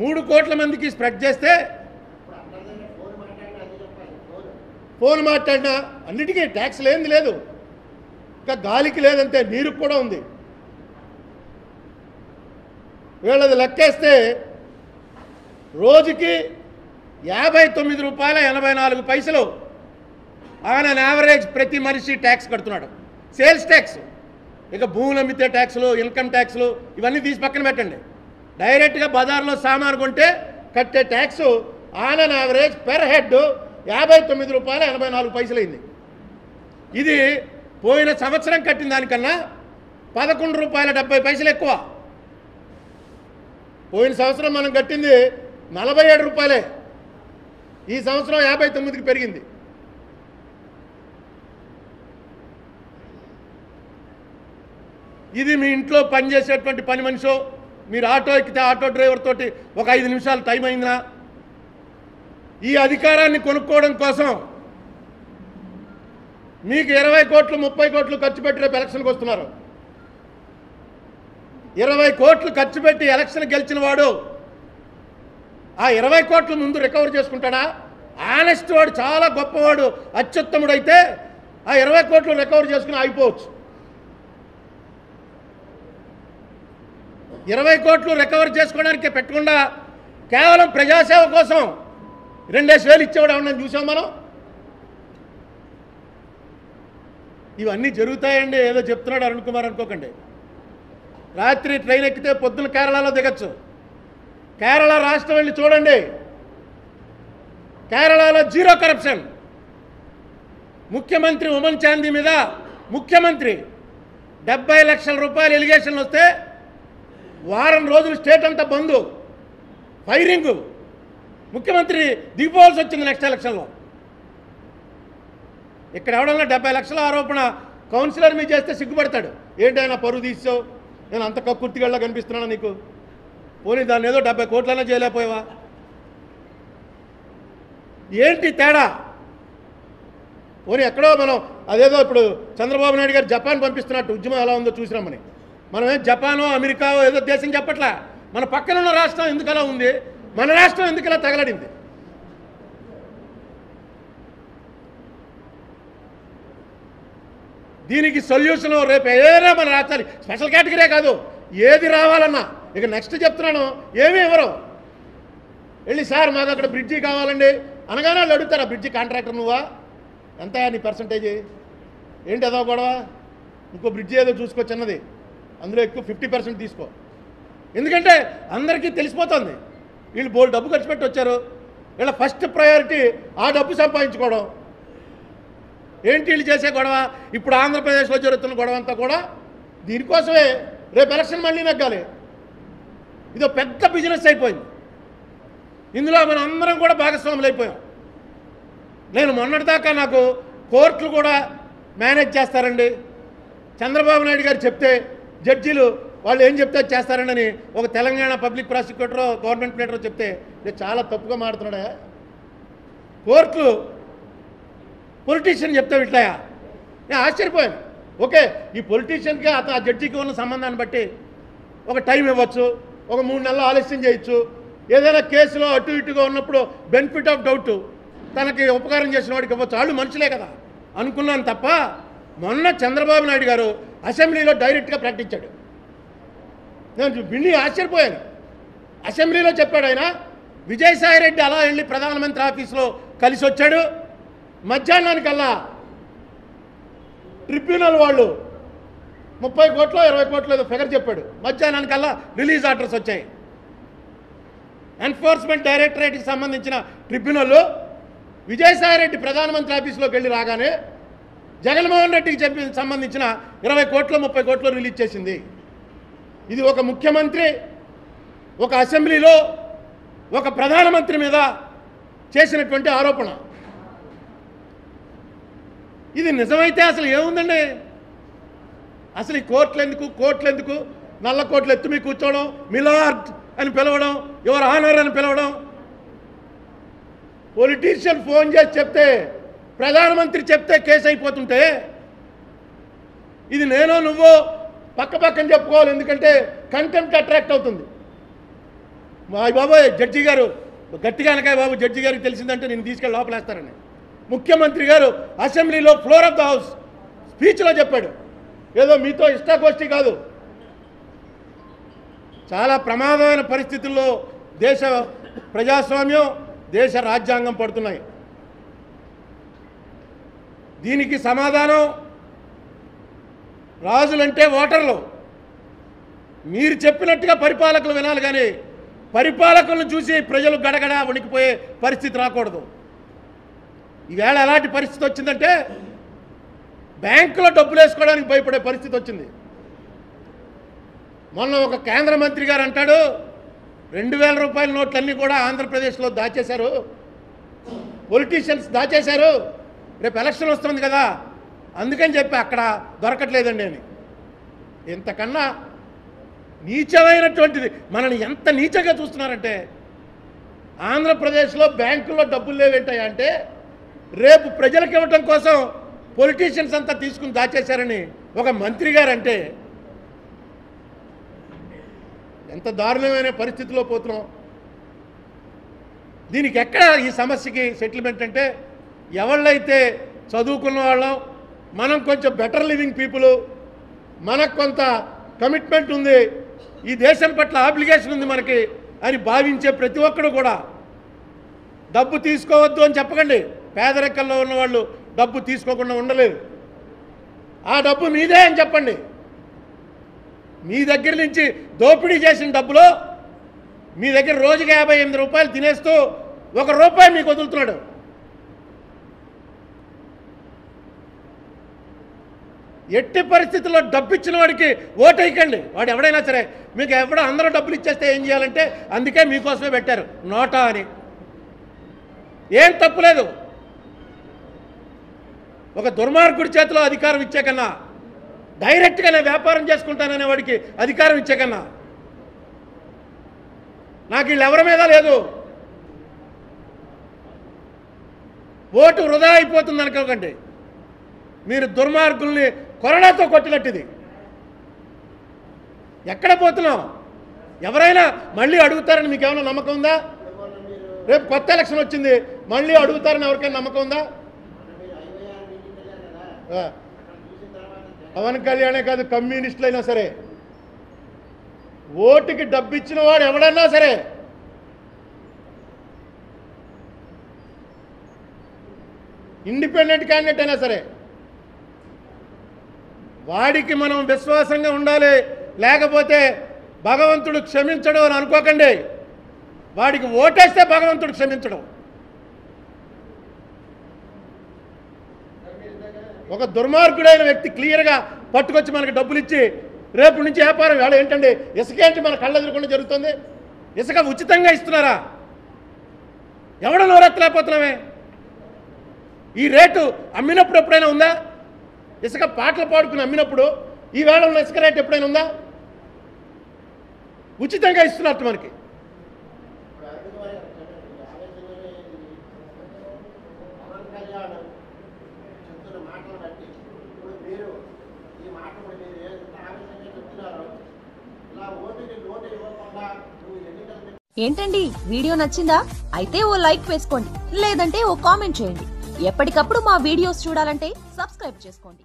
మూడు కోట్ల మందికి స్ప్రెడ్ చేస్తే ఫోన్ మాట్లాడినా అన్నిటికీ ట్యాక్స్ లేనిది లేదు. ఇంకా గాలికి లేదంటే నీరుకు కూడా ఉంది. వీళ్ళది లెక్కేస్తే రోజుకి యాభై తొమ్మిది రూపాయల ఎనభై నాలుగు పైసలు ఆన్ అన్ యావరేజ్ ప్రతి మనిషి ట్యాక్స్ కడుతున్నాడు. సేల్స్ ట్యాక్స్ ఇక భూములు అమ్మితే ట్యాక్స్లు ఇన్కమ్ ట్యాక్స్లు ఇవన్నీ తీసి పక్కన పెట్టండి. డైరెక్ట్గా బజార్లో సామాను కొంటే కట్టే tax on an average per head యాభై తొమ్మిది రూపాయల ఎనభై నాలుగు పైసలు అయింది ఇది పోయిన సంవత్సరం కట్టిన దానికన్నా పదకొండు రూపాయల డెబ్బై పైసలు ఎక్కువ. పోయిన సంవత్సరం మనం కట్టింది నలభై ఏడు రూపాయలే. ఈ సంవత్సరం యాభై తొమ్మిదికి పెరిగింది. ఇది మీ ఇంట్లో పనిచేసేటువంటి పని మనిషో? మీరు ఆటో ఎక్కితే ఆటో డ్రైవర్ తోటి ఒక ఐదు నిమిషాలు టైం అయిందా ఈ అధికారాన్ని కొనుక్కోవడం కోసం మీకు ఇరవై కోట్లు ముప్పై కోట్లు ఖర్చు పెట్టి రేపు ఎలక్షన్కి వస్తున్నారు. ఇరవై కోట్లు ఖర్చు పెట్టి ఎలక్షన్ గెలిచిన వాడు ఆ ఇరవై కోట్లు ముందు రికవర్ చేసుకుంటాడా? ఆనెస్ట్ వాడు చాలా గొప్పవాడు అత్యుత్తముడైతే ఆ ఇరవై కోట్లు రికవర్ చేసుకుని ఆగిపోవచ్చు. ఇరవై కోట్లు రికవర్ చేసుకోవడానికి పెట్టకుండా కేవలం ప్రజాసేవ కోసం రెండేసి వేలు ఇచ్చేవాడు ఏమన్నా చూసాం మనం? ఇవన్నీ జరుగుతాయండి. ఏదో చెప్తున్నాడు అరుణ్ కుమార్ అనుకోకండి. రాత్రి ట్రైన్ ఎక్కితే పొద్దున కేరళలో దిగచ్చు. కేరళ రాష్ట్రం వెళ్ళి చూడండి. కేరళలో జీరో కరప్షన్. ముఖ్యమంత్రి ఉమన్ చాందీ మీద ముఖ్యమంత్రి డెబ్బై లక్షల రూపాయలు ఎలిగేషన్లు వస్తే వారం రోజులు స్టేట్ అంతా బంద్. ఫైరింగ్. ముఖ్యమంత్రి దిగిపోవాల్సి వచ్చింది నెక్స్ట్ ఎలక్షన్లో. ఇక్కడ ఎవడన్నా డెబ్బై లక్షల ఆరోపణ కౌన్సిలర్ మీద చేస్తే సిగ్గుపడతాడు. ఏంటైనా పరువు తీసావు? నేను అంత కక్కుర్తిగల్లా కనిపిస్తున్నానా నీకు? పోనీ దాన్ని ఏదో డెబ్బై కోట్లైనా చేయలేకపోయావా ఏంటి తేడా? పోనీ ఎక్కడో మనం అదేదో ఇప్పుడు చంద్రబాబు నాయుడు గారు జపాన్ పంపిస్తున్నట్టు ఉద్యమం ఎలా ఉందో చూసినామని మనం ఏం జపానో అమెరికావో ఏదో దేశం చెప్పట్లా. మన పక్కన ఉన్న రాష్ట్రం ఎందుకలా ఉంది? మన రాష్ట్రం ఎందుకలా తగలడింది? దీనికి సొల్యూషన్ రేపు ఏదైనా మన రాష్ట్రాలు స్పెషల్ కేటగిరీ కాదు. ఏది రావాలన్నా. ఇక నెక్స్ట్ చెప్తున్నాను. ఏమీ ఇవ్వరు. వెళ్ళి సార్ మాకు అక్కడ బ్రిడ్జి కావాలండి. అనగానే వాళ్ళు అడుగుతారా బ్రిడ్జి కాంట్రాక్టర్ నువ్వా? ఎంత నీ పర్సంటేజ్ ఏంటి అదో గొడవ? ఇంకో బ్రిడ్జి ఏదో చూసుకో చిన్నది. అందులో ఎక్కువ ఫిఫ్టీ పర్సెంట్ తీసుకో. ఎందుకంటే అందరికీ తెలిసిపోతుంది. వీళ్ళు బోల్ డబ్బు ఖర్చు పెట్టి వచ్చారు. వీళ్ళ ఫస్ట్ ప్రయారిటీ ఆ డబ్బు సంపాదించుకోవడం. ఏంటి వీళ్ళు చేసే గొడవ? ఇప్పుడు ఆంధ్రప్రదేశ్లో జరుగుతున్న గొడవ అంతా కూడా దీనికోసమే. రేపు ఎలక్షన్ మళ్ళీ నగ్గాలి ఇదో పెద్ద బిజినెస్ అయిపోయింది. ఇందులో మనం అందరం కూడా భాగస్వాములు అయిపోయాం. నేను మొన్నటిదాకా నాకు కోర్టులు కూడా మేనేజ్ చేస్తారండి. చంద్రబాబు నాయుడు గారు చెప్తే జడ్జీలు వాళ్ళు ఏం చెప్తే చేస్తారనని ఒక తెలంగాణ పబ్లిక్ ప్రాసిక్యూటరో గవర్నమెంట్ ప్లేటరో చెప్తే ఇది చాలా తప్పుగా మాడుతున్నాడా కోర్టులు పొలిటీషియన్ చెప్తే వింటాయా? నేను ఆశ్చర్యపోయాను. ఓకే ఈ పొలిటీషియన్కి అతను ఆ జడ్జికి ఉన్న సంబంధాన్ని బట్టి ఒక టైం ఇవ్వచ్చు ఒక మూడు నెలలు ఆలస్యం చేయొచ్చు. ఏదైనా కేసులో అటు ఇటుగా ఉన్నప్పుడు బెనిఫిట్ ఆఫ్ డౌట్ తనకి ఉపకారం చేసిన వాడికి ఇవ్వచ్చు. వాళ్ళు మనుషులే కదా. అనుకున్నాను తప్ప మొన్న చంద్రబాబు నాయుడు గారు అసెంబ్లీలో డైరెక్ట్గా ప్రకటించాడు. నేను విని ఆశ్చర్యపోయాను. అసెంబ్లీలో చెప్పాడు ఆయన విజయసాయి రెడ్డి అలా వెళ్ళి ప్రధానమంత్రి ఆఫీస్లో కలిసి వచ్చాడు మధ్యాహ్నానికల్లా ట్రిబ్యునల్ వాళ్ళు ముప్పై కోట్లు ఇరవై కోట్లు ఏదో ఫిగర్ చెప్పాడు. మధ్యాహ్నానికల్లా రిలీజ్ ఆర్డర్స్ వచ్చాయి. ఎన్ఫోర్స్మెంట్ డైరెక్టరేట్కి సంబంధించిన ట్రిబ్యునల్ విజయసాయి రెడ్డి ప్రధానమంత్రి ఆఫీస్లోకి వెళ్ళి రాగానే జగన్మోహన్ రెడ్డికి చెప్పి సంబంధించిన ఇరవై కోట్లు ముప్పై కోట్లు రిలీజ్ చేసింది. ఇది ఒక ముఖ్యమంత్రి ఒక అసెంబ్లీలో ఒక ప్రధానమంత్రి మీద చేసినటువంటి ఆరోపణ. ఇది నిజమైతే అసలు ఏముందండి? అసలు ఈ కోర్టులు ఎందుకు కోర్టులు ఎందుకు నల్ల కోట్లు ఎత్తు మీ కూర్చోవడం మిలార్డ్ అని పిలవడం ఎవరు ఆనర్ అని పిలవడం? పొలిటీషియన్ ఫోన్ చేసి చెప్తే ప్రధానమంత్రి చెప్తే కేసు అయిపోతుంటే ఇది నేను నువ్వు పక్క పక్కన చెప్పుకోవాలి ఎందుకంటే కంటెంట్ అట్రాక్ట్ అవుతుంది. మా జడ్జి గారు గట్టిగా అనకాయ బాబు జడ్జి గారికి తెలిసిందంటే నేను తీసుకెళ్ళి లోపలేస్తారని ముఖ్యమంత్రి గారు అసెంబ్లీలో ఫ్లోర్ ఆఫ్ ద హౌస్ స్పీచ్లో చెప్పాడు. ఏదో మీతో ఇష్టాగోష్ఠి కాదు. చాలా ప్రమాదమైన పరిస్థితుల్లో దేశ ప్రజాస్వామ్యం దేశ రాజ్యాంగం పడుతున్నాయి. దీనికి సమాధానం రాజులంటే ఓటర్లు. మీరు చెప్పినట్టుగా పరిపాలకులు వినాలి కానీ పరిపాలకులను చూసి ప్రజలు గడగడ వణికిపోయే పరిస్థితి రాకూడదు. ఈవేళ ఎలాంటి పరిస్థితి వచ్చిందంటే బ్యాంకులో డబ్బులు వేసుకోవడానికి భయపడే పరిస్థితి వచ్చింది. మొన్న ఒక కేంద్ర మంత్రి గారు అంటాడు రెండు వేల రూపాయల నోట్లన్నీ కూడా ఆంధ్రప్రదేశ్లో దాచేశారు. పొలిటీషియన్స్ దాచేశారు. రేపు ఎలక్షన్ వస్తుంది కదా అందుకని చెప్పి అక్కడ దొరకట్లేదండి అని. ఇంతకన్నా నీచమైనటువంటిది మనల్ని ఎంత నీచగా చూస్తున్నారంటే ఆంధ్రప్రదేశ్లో బ్యాంకుల్లో డబ్బులు లేవేంటాయా అంటే రేపు ప్రజలకు ఇవ్వటం కోసం పొలిటీషియన్స్ అంతా తీసుకుని దాచేశారని ఒక మంత్రి గారు అంటే ఎంత దారుణమైన పరిస్థితిలో పోతున్నాం. దీనికి ఎక్కడ ఈ సమస్యకి సెటిల్మెంట్ అంటే ఎవళ్ళైతే చదువుకున్న వాళ్ళం మనం కొంచెం బెటర్ లివింగ్ పీపుల్ మనకు కొంత కమిట్మెంట్ ఉంది ఈ దేశం పట్ల ఆబ్లిగేషన్ ఉంది మనకి అని భావించే ప్రతి ఒక్కడు కూడా డబ్బు తీసుకోవద్దు అని చెప్పకండి. పేదరికంలో ఉన్న వాళ్ళు డబ్బు తీసుకోకుండా ఉండలేదు ఆ డబ్బు మీదే అని చెప్పండి. మీ దగ్గర నుంచి దోపిడీ చేసిన డబ్బులో మీ దగ్గర రోజుకి యాభై ఎనిమిది రూపాయలు తినేస్తూ ఒక రూపాయి మీకు వదులుతున్నాడు. ఎట్టి పరిస్థితుల్లో డబ్బు ఇచ్చిన వాడికి ఓటేయకండి. వాడు ఎవడైనా సరే మీకు ఎవడ అందరూ డబ్బులు ఇచ్చేస్తే ఏం చేయాలంటే అందుకే మీకోసమే పెట్టారు. నోటా అని. ఏం తప్పు లేదు. ఒక దుర్మార్గుడి చేతిలో అధికారం ఇచ్చే కన్నా నేను వ్యాపారం చేసుకుంటాననే వాడికి అధికారం ఇచ్చే కన్నా నాకు వీళ్ళు ఎవరి మీద లేదు. ఓటు వృధా అయిపోతుంది అనుకోకండి. మీరు దుర్మార్గుల్ని కొరడాతో కొట్టినట్టు ఇది ఎక్కడ పోతున్నాం ఎవరైనా మళ్ళీ అడుగుతారని మీకు ఏమైనా నమ్మకం ఉందా? రేపు కొత్త ఎలక్షన్ వచ్చింది మళ్ళీ అడుగుతారని ఎవరికైనా నమ్మకం ఉందా? పవన్ కళ్యాణే కాదు కమ్యూనిస్టులు అయినా సరే. ఓటుకి డబ్బు ఇచ్చిన వాడు ఎవడన్నా సరే. ఇండిపెండెంట్ క్యాండిడేట్ అయినా సరే. వాడికి మనం విశ్వాసంగా ఉండాలి. లేకపోతే భగవంతుడు క్షమించడం అని అనుకోకండి. వాడికి ఓటేస్తే భగవంతుడు క్షమించడం. ఒక దుర్మార్గుడైన వ్యక్తి క్లియర్గా పట్టుకొచ్చి మనకి డబ్బులు ఇచ్చి రేపు నుంచి వ్యాపారం వేళ ఏంటండి? ఇసుక ఏంటి మన కళ్ళ ఎదురుకుండా జరుగుతుంది? ఇసుక ఉచితంగా ఇస్తున్నారా? ఎవడ నోరెత్తలేకపోతున్నామే? ఈ రేటు అమ్మినప్పుడు ఎప్పుడైనా ఉందా? ఇసుక పాటలు పాడుకుని అమ్మినప్పుడు ఈ వేళ ఉన్న ఇసుక రేటు ఎప్పుడైనా ఉందా? ఉచితంగా ఇస్తున్నట్టు మనకి. ఏంటండి? వీడియో నచ్చిందా? అయితే ఓ లైక్ వేసుకోండి. లేదంటే ఓ కామెంట్ చేయండి. ఎప్పటికప్పుడు మా వీడియోస్ చూడాలంటే సబ్స్క్రైబ్ చేసుకోండి.